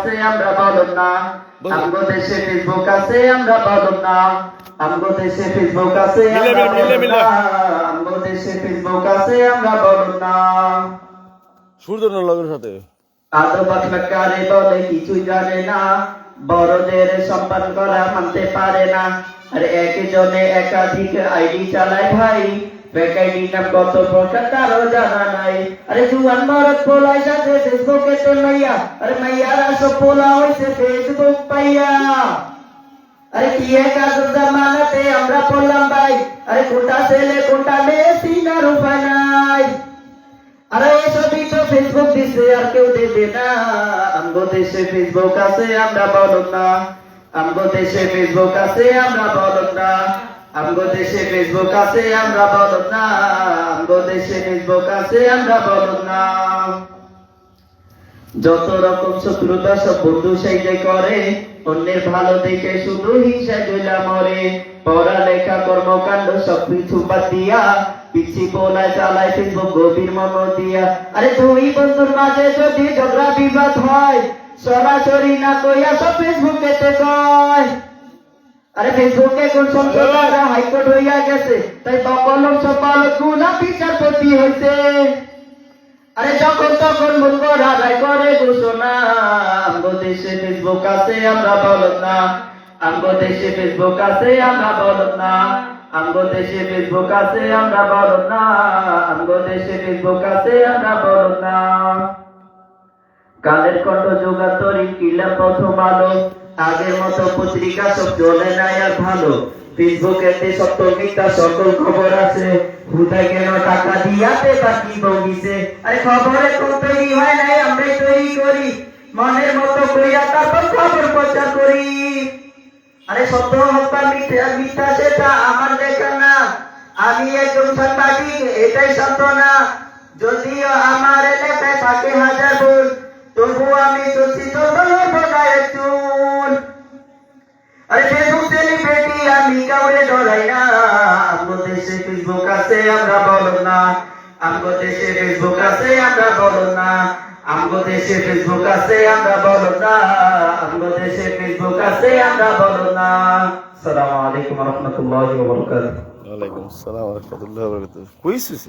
আছে আমরা বলদ না। আমগো দেশে ফেসবুক আছে আমরা বলদ না। আমগো দেশে ফেসবুক আছে আমগো দেশে ফেসবুক আছে আমরা বলদ না। লগের সাথে। আদো বলে কিছুই জানে না। বড়দের সম্মান করা মানতে পারে না। আর একজনে একাধিক আইডি চালায় ভাই ফেক আইডি নাম কত প্রকার তারও জানা নাই আরে জুয়ান মরদ পোলাই সাথে ফেসবুকে তে মাইয়া আরে মাইয়ারা সব পোলা হইছে ফেসবুক পাইয়া আরে কি এক আজব জামানাতে আমরা পড়লাম ভাই আরে কোনটা ছেলে কোনটা মেয়ে সিনার উপায় নাই আরে এসবই তো ফেসবুক দিছে আর কেউ দেবে না আমগো দেশে ফেসবুক আছে আমরা বলদ না আমগো দেশে ফেসবুক আছে আমরা বলদ না আমগো ফেসবুক আছে, আমরা না। ফেসবুক আছে, আমরা না। যত রকম শত্রুতা সব বন্ধু সেই যে করে, অন্যের ভালো দেখে শুধু হিংসা জইলা মরে। পড়ালেখা, কর্মকাণ্ড সব কিছু বাদ দিয়া পিছি চালায় ফেসবুক গভীর মন দিয়া। আরে দুই বন্ধুর মাঝে যদি ঝগড়া বিবাদ হয়, সরাসরি না কইয়া সব ফেসবুকে তে কয় আরে ফেসবুকে কোন সংসদরা হাইকোর্ট হইয়া গেছে তাই বকলম সব বালক বিচারপতি হইছে। আরে যখন তখন মন করা করে ঘোষণা আমগো দেশে ফেসবুক আছে আমরা বলদ না। আমগো দেশে ফেসবুক আছে আমরা বলদ না। আমগো দেশে ফেসবুক আছে আমরা বলদ না। আমগো দেশে ফেসবুক আছে আমরা বলদ না। কালের কণ্ঠ যোগাতরি কিলা প্রথম আলো আগের মতো পত্রিকা সব চলে নাই আর ভালো। ফেসবুকেতে সত্য মিথ্যা সকল খবর আছে। হুদা কেন টাকা দিয়াতে বাকি বগিছে? আরে খবরে কোন তৈরি হয় নাই, আমরাই তৈরি করি। মনের মতো কইরা তারপর খবর প্রচার করি। আরে সত্য হত্যা মিথ্যা মিথ্যা সেটা আমার দেখা না। আমি একজন সাংবাদিক, এটাই সত্য না। যদিও আমার এলাকায় থাকে হাজার ভুল তবু আমি দূষিত হব না একজন আছে, আমরা বলো না। আমগো দেশে ফেসবুক আছে, আমরা বলো না। আমগো দেশে ফেসবুক আছে, আমরা বলো না। আমগো দেশে ফেসবুক আছে, আমরা বলো না। আসসালামু আলাইকুম ওয়া রাহমাতুল্লাহি ওয়া বারাকাতুহু। ওয়ালাইকুম আসসালাম ওয়া বারাকাতুহু। কইছিস